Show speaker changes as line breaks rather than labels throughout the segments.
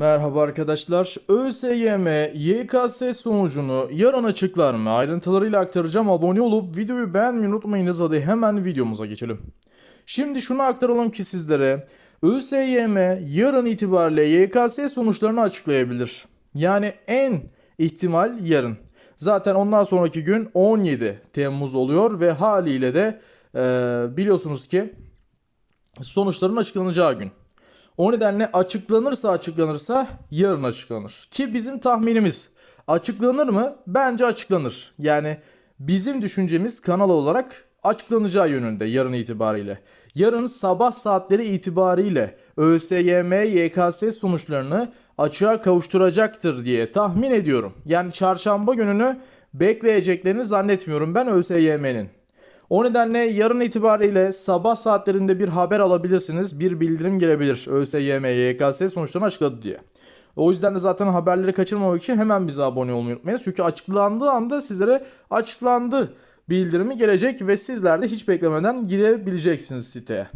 Merhaba arkadaşlar. ÖSYM YKS sonucunu yarın açıklar mı? Ayrıntılarıyla aktaracağım. Abone olup videoyu beğenmeyi unutmayınız. Hadi hemen videomuza geçelim. Şimdi şunu aktaralım ki sizlere. ÖSYM yarın itibariyle YKS sonuçlarını açıklayabilir. Yani en ihtimal yarın. Zaten ondan sonraki gün 17 Temmuz oluyor ve haliyle de eee, biliyorsunuz ki sonuçların açıklanacağı gün. O nedenle açıklanırsa açıklanırsa yarın açıklanır. Ki bizim tahminimiz açıklanır mı? Bence açıklanır. Yani bizim düşüncemiz kanal olarak açıklanacağı yönünde yarın itibariyle. Yarın sabah saatleri itibariyle ÖSYM YKS sonuçlarını açığa kavuşturacaktır diye tahmin ediyorum. Yani çarşamba gününü bekleyeceklerini zannetmiyorum ben ÖSYM'nin. O nedenle yarın itibariyle sabah saatlerinde bir haber alabilirsiniz. Bir bildirim gelebilir. ÖSYM, YKS sonuçlarını açıkladı diye. O yüzden de zaten haberleri kaçırmamak için hemen bize abone olmayı unutmayınız. Çünkü açıklandığı anda sizlere açıklandı bildirimi gelecek ve sizler de hiç beklemeden girebileceksiniz siteye.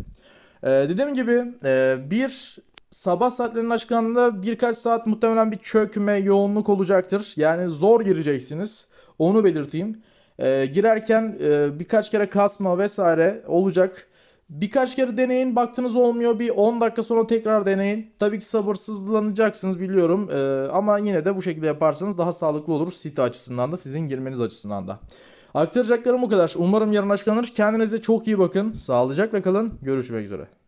Ee, dediğim gibi e, bir sabah saatlerinin açıklandığında birkaç saat muhtemelen bir çökme, yoğunluk olacaktır. Yani zor gireceksiniz. Onu belirteyim. Ee, girerken e, birkaç kere kasma vesaire olacak. Birkaç kere deneyin baktınız olmuyor bir 10 dakika sonra tekrar deneyin. Tabii ki sabırsızlanacaksınız biliyorum Ee, ama yine de bu şekilde yaparsanız daha sağlıklı olur site açısından da sizin girmeniz açısından da. Aktaracaklarım bu kadar. Umarım yarın açıklanır. Kendinize çok iyi bakın. Sağlıcakla kalın. Görüşmek üzere.